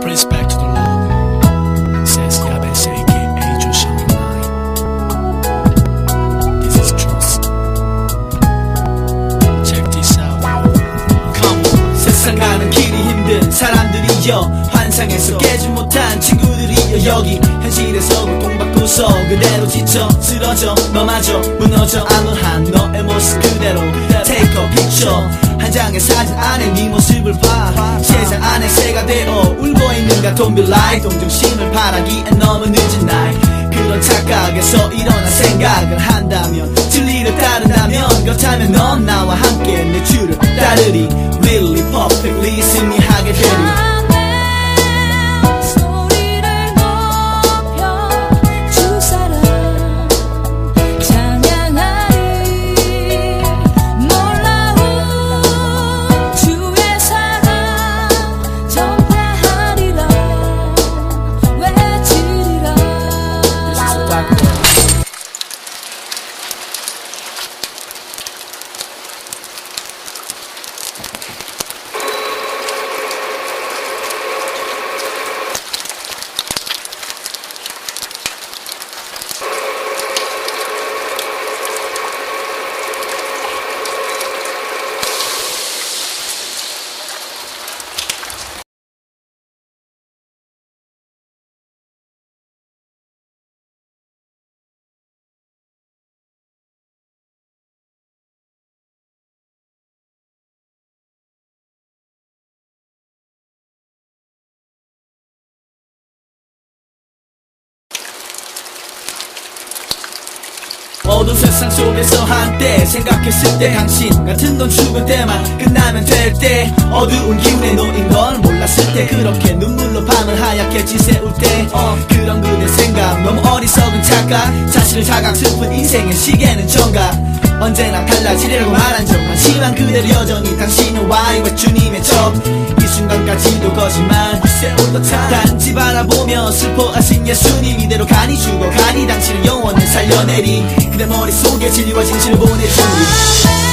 praise back to the Lord. Says Yahweh aka shining light. This is truth. Check this out. Come on. 세상 가는 길이 힘든 사람들이여 환상에서 깨지 못한 친구들이여 여기 현실에서 고통받고서 그대로 지쳐 쓰러져 너마저 무너져 암울한 너의 모습 그대로 Take a picture 한 장의 사진 안에 네 모습을 봐 세상 안에 새가 되어 울고 Don't be like 동정심을 바라기엔 너무 늦은 나이 그런 착각에서 일어난 생각을 한다면 진리를 따른다면 그렇다면 넌 나와 함께 내 줄을 따르리. Really perfectly 승 어두운 세상 속에서 한때 생각했을 때 당신 같은 건 죽을 때만 끝나면 될 때 어두운 기운에 놓인 걸 몰랐을 때 그렇게 눈물로 밤을 하얗게 지새울 때 어, 그런 그대 생각 너무 어리석은 착각 자신을 자각 슬픈 인생의 시계는 정각 언제나 달라지려고 말한 적 많지만 그대로 여전히 당신은 와이와 주님의 적 이 순간까지도 거짓말. 세울 듯한 단지 바라보며 슬퍼하신 예수님 이대로 가니 죽어가니 당신은 영원히 살려내리. 그대 머릿속에 진리와 진실을 보내주리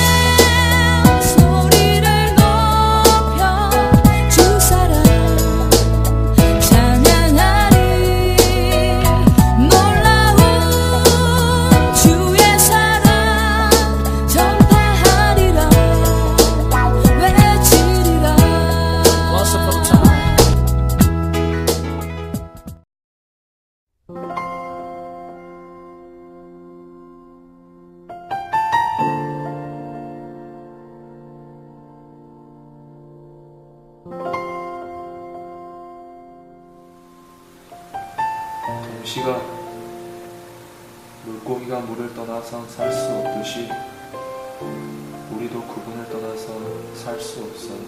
동시가 물고기가 물을 떠나서 살 수 없듯이 우리도 그분을 떠나서 살 수 없어요.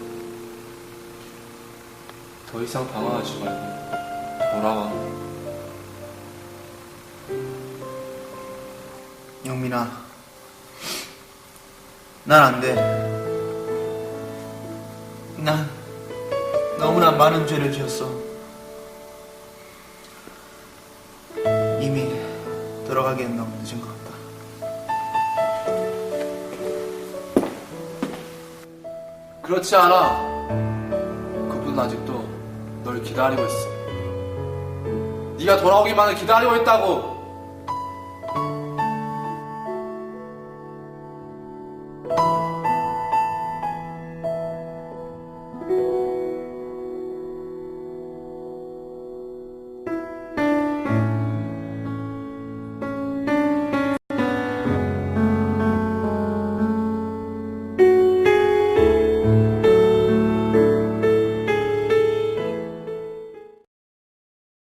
더 이상 방황하지 말고 돌아와. 영민아, 난 안 돼. 난 너무나 많은 죄를 지었어. 돌아가기엔 너무 늦은 것 같다. 그렇지 않아. 그분은 아직도 널 기다리고 있어. 네가 돌아오기만을 기다리고 있다고.